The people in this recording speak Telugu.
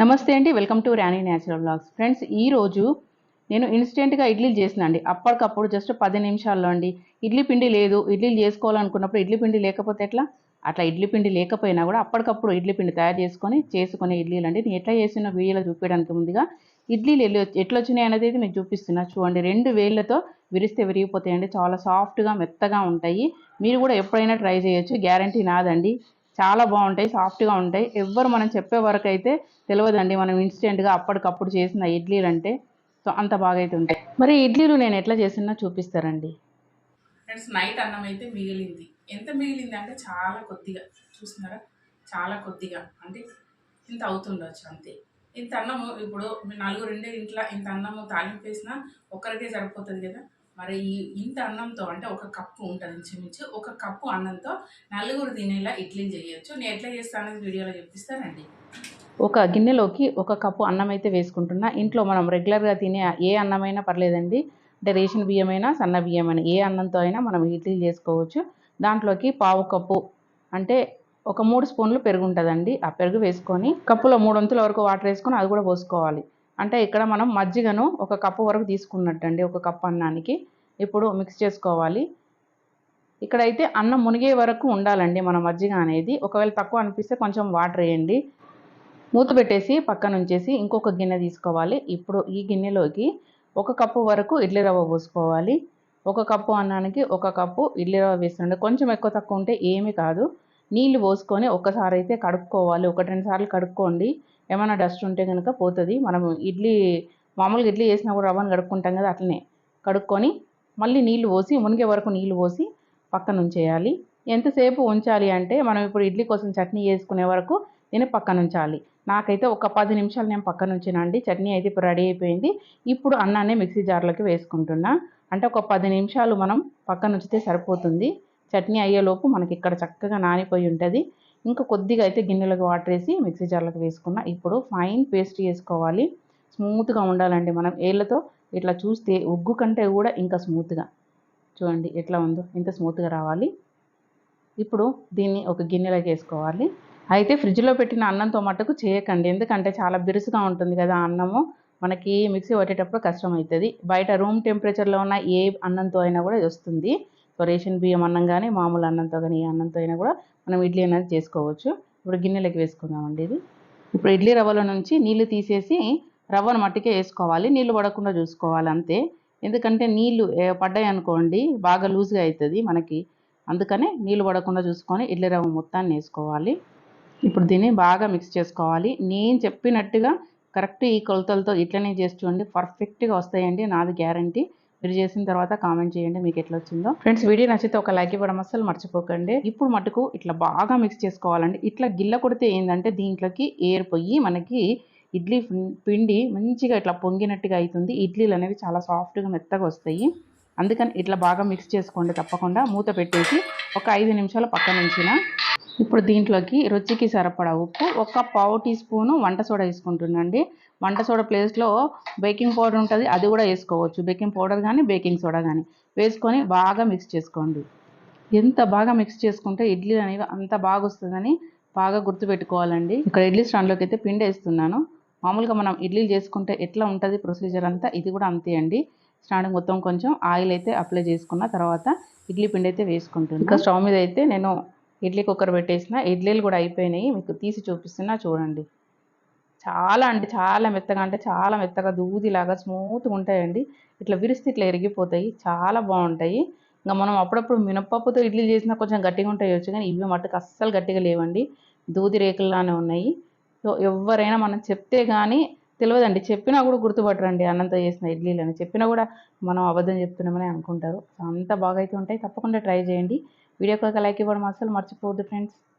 నమస్తే అండి welcome to Ryani natural blogs friends ఈరోజు నేను ఇన్స్టెంట్గా ఇడ్లీలు చేసిన అండి. అప్పటికప్పుడు జస్ట్ పది నిమిషాల్లో అండి. ఇడ్లీ పిండి లేదు ఇడ్లీలు చేసుకోవాలనుకున్నప్పుడు ఇడ్లీ పిండి లేకపోతే ఎట్లా? అట్లా ఇడ్లీ పిండి లేకపోయినా కూడా అప్పటికప్పుడు ఇడ్లీ పిండి తయారు చేసుకొని చేసుకునే ఇడ్లీలు అండి. నేను ఎట్లా చేసిన వీడియోలో చూపించడానికి ముందుగా ఇడ్లీలు ఎల్లు ఎట్లా వచ్చినాయి అనేది అయితే మీకు చూపిస్తున్నా. చూడండి రెండు వేళ్ళతో విరిస్తే విరిగిపోతాయండి. చాలా సాఫ్ట్గా మెత్తగా ఉంటాయి. మీరు కూడా ఎప్పుడైనా ట్రై చేయొచ్చు. గ్యారంటీ నాదండి. చాలా బాగుంటాయి సాఫ్ట్గా ఉంటాయి. ఎవ్వరు మనం చెప్పే వరకు అయితే తెలియదండి మనం ఇన్స్టెంట్గా అప్పటికప్పుడు చేసిన ఇడ్లీలు అంటే సో అంత బాగా అయితే ఉంటాయి మరి ఇడ్లీలు నేను ఎట్లా చేసినా చూపిస్తారండి. ఫ్రెండ్స్ నైట్ అన్నం అయితే మిగిలింది. ఎంత మిగిలింది అంటే చాలా కొద్దిగా. చూస్తున్నారా? చాలా కొద్దిగా. అంటే ఇంత అవుతుండొచ్చు అంతే. ఇంత అన్నము ఇప్పుడు నలుగురు ఉండే ఇంట్లో ఇంత అన్నము తాలింపు వేసినా ఒక్కరికే సరిపోతుంది కదా? మరి ఈ ఇంత అన్నంతో అంటే ఒక కప్పు ఉంటుంది ఇంచుమించు. ఒక కప్పు అన్నంతో నలుగురు తినేలా ఇడ్లీ చేయొచ్చు. నేను ఎట్లా చేస్తానని వీడియోలో చెప్పిస్తానండి ఒక గిన్నెలోకి ఒక కప్పు అన్నం అయితే వేసుకుంటున్నా. ఇంట్లో మనం రెగ్యులర్గా తినే ఏ అన్నమైనా పర్లేదండి. అంటే రేషన్ బియ్యమైనా సన్న బియ్యమైనా ఏ అన్నంతో అయినా మనం ఇడ్లీ చేసుకోవచ్చు. దాంట్లోకి పావు కప్పు అంటే ఒక మూడు స్పూన్లు పెరుగు ఉంటుందండి. ఆ పెరుగు వేసుకొని కప్పులో మూడు వంతుల వరకు వాటర్ వేసుకొని అది కూడా పోసుకోవాలి. అంటే ఇక్కడ మనం మజ్జిగను ఒక కప్పు వరకు తీసుకున్నట్టండి ఒక కప్పు అన్నానికి. ఇప్పుడు మిక్స్ చేసుకోవాలి. ఇక్కడైతే అన్నం మునిగే వరకు ఉండాలండి మన మజ్జిగ అనేది. ఒకవేళ తక్కువ అనిపిస్తే కొంచెం వాటర్ వేయండి. మూత పెట్టేసి పక్కన ఉంచేసి ఇంకొక గిన్నె తీసుకోవాలి. ఇప్పుడు ఈ గిన్నెలోకి ఒక కప్పు వరకు ఇడ్లీ రవ్వ పోసుకోవాలి. ఒక కప్పు అన్నానికి ఒక కప్పు ఇడ్లీ రవ్వ వేస్తుండే. కొంచెం ఎక్కువ తక్కువ ఉంటే ఏమీ కాదు. నీళ్ళు పోసుకొని ఒక్కసారి అయితే కడుక్కోవాలి. ఒకటి రెండు సార్లు కడుక్కోండి. ఏమైనా డస్ట్ ఉంటే కనుక పోతుంది. మనం ఇడ్లీ మామూలుగా ఇడ్లీ వేసినప్పుడు కూడా రవ్వను కడుక్కుంటాం కదా అట్లనే. కడుక్కొని మళ్ళీ నీళ్ళు పోసి మునిగే వరకు నీళ్ళు పోసి పక్కన ఉంచేయాలి. ఎంతసేపు ఉంచాలి అంటే మనం ఇప్పుడు ఇడ్లీ కోసం చట్నీ వేసుకునే వరకు నేను పక్కన ఉంచాలి. నాకైతే ఒక పది నిమిషాలు నేను పక్కన ఉంచానండి చట్నీ అయితే ఇప్పుడు రెడీ అయిపోయింది. ఇప్పుడు అన్నాన్ని మిక్సీ జార్లోకి వేసుకుంటున్నా. అంటే ఒక పది నిమిషాలు మనం పక్కన ఉంచితే సరిపోతుంది. చట్నీ అయ్యేలోపు మనకి ఇక్కడ చక్కగా నానిపోయి ఉంటుంది. ఇంకా కొద్దిగా అయితే గిన్నెలకు వాటర్ వేసి మిక్సీ జార్లకు వేసుకున్న. ఇప్పుడు ఫైన్ పేస్ట్ చేసుకోవాలి. స్మూత్గా ఉండాలండి మనం ఏళ్ళతో. ఇట్లా చూస్తే ఉగ్గు కంటే కూడా ఇంకా స్మూత్గా. చూడండి ఎట్లా ఉందో. ఇంత స్మూత్గా రావాలి. ఇప్పుడు దీన్ని ఒక గిన్నెలోకి వేసుకోవాలి. అయితే ఫ్రిడ్జ్లో పెట్టిన అన్నంతో మట్టుకు చేయకండి. ఎందుకంటే చాలా బిరుసుగా ఉంటుంది కదా అన్నము. మనకి మిక్సీ పట్టేటప్పుడు కష్టం అవుతుంది బయట రూమ్ టెంపరేచర్లో ఉన్న ఏ అన్నంతో అయినా కూడా వస్తుంది. సో రేషన్ బియ్యం అన్నం కానీ మామూలు అన్నంతో కానీ అన్నంతో అయినా కూడా మనం ఇడ్లీ అనేది చేసుకోవచ్చు. ఇప్పుడు గిన్నెలోకి వేసుకుందామండి ఇది. ఇప్పుడు ఇడ్లీ రవ్వలో నుంచి నీళ్ళు తీసేసి రవ్వను మట్టికే వేసుకోవాలి. నీళ్ళు పడకుండా చూసుకోవాలి అంతే. ఎందుకంటే నీళ్ళు పడ్డాయి అనుకోండి బాగా లూజ్గా అవుతుంది మనకి. అందుకనే నీళ్ళు పడకుండా చూసుకొని ఇడ్లీ రవ్వ మొత్తాన్ని వేసుకోవాలి. ఇప్పుడు దీన్ని బాగా మిక్స్ చేసుకోవాలి. నేను చెప్పినట్టుగా కరెక్ట్ ఈ కొలతలతో ఇట్లనే చేసి చూడండి. పర్ఫెక్ట్గా వస్తాయండి. నాది గ్యారంటీ. మీరు చేసిన తర్వాత కామెంట్ చేయండి మీకు ఎట్లా వచ్చిందో. ఫ్రెండ్స్ వీడియో నచ్చితే ఒక లైక్ ఇవ్వడం అస్సలు మర్చిపోకండి. ఇప్పుడు మటుకు ఇట్లా బాగా మిక్స్ చేసుకోవాలండి. ఇట్లా గిల్ల కొడితే ఏంటంటే దీంట్లోకి ఏర్ పొయ్యి మనకి ఇడ్లీ పిండి మంచిగా ఇట్లా పొంగినట్టుగా అవుతుంది ఇడ్లీలు అనేవి చాలా సాఫ్ట్గా మెత్తగా వస్తాయి. అందుకని ఇట్లా బాగా మిక్స్ చేసుకోండి తప్పకుండా. మూత పెట్టేసి ఒక ఐదు నిమిషాలు పక్కన ఉంచిన ఇప్పుడు దీంట్లోకి రుచికి సరిపడా ఉప్పు ఒక పావు టీ స్పూను వంట సోడా వేసుకుంటుందండి వంట సోడా ప్లేస్లో బేకింగ్ పౌడర్ ఉంటుంది అది కూడా వేసుకోవచ్చు. బేకింగ్ పౌడర్ కానీ బేకింగ్ సోడా కానీ వేసుకొని బాగా మిక్స్ చేసుకోండి. ఎంత బాగా మిక్స్ చేసుకుంటే ఇడ్లీ అనేవి అంత బాగా వస్తుందని బాగా గుర్తుపెట్టుకోవాలండి. ఇక్కడ ఇడ్లీ స్టాండ్లోకి అయితే పిండి వేస్తున్నాను. మామూలుగా మనం ఇడ్లీలు చేసుకుంటే ఎట్లా ఉంటుంది ప్రొసీజర్ అంతా ఇది కూడా అంతే అండి. స్టాండ్ మొత్తం కొంచెం ఆయిల్ అయితే అప్లై చేసుకున్న తర్వాత ఇడ్లీ పిండి అయితే వేసుకుంటుంది ఇంకా స్టవ్ మీద అయితే నేను ఇడ్లీ కుక్కర్ పెట్టేసిన ఇడ్లీలు కూడా అయిపోయినాయి. మీకు తీసి చూపిస్తున్నా చూడండి. చాలా అంటే చాలా మెత్తగా అంటే చాలా మెత్తగా దూదిలాగా స్మూత్గా ఉంటాయండి. ఇట్లా విరిస్తే ఇట్లా ఎరిగిపోతాయి చాలా బాగుంటాయి. ఇంకా మనం అప్పుడప్పుడు మినపప్పుతో ఇడ్లీ చేసినా కొంచెం గట్టిగా ఉంటాయి వచ్చు కానీ ఇవి మట్టుకు అస్సలు గట్టిగా లేవండి. దూది రేకుల్లానే ఉన్నాయి. సో ఎవరైనా మనం చెప్తే కానీ తెలియదండి చెప్పినా కూడా గుర్తుపట్టరండి అన్నంత చేసిన ఇడ్లీలు అని చెప్పినా కూడా మనం అబద్ధం చెప్తున్నామని అనుకుంటారు. సో అంత బాగా అయితే ఉంటాయి. తప్పకుండా ట్రై చేయండి. వీడియోకి ఒక లైక్ ఇవ్వడం అసలు మర్చిపోవద్దు ఫ్రెండ్స్.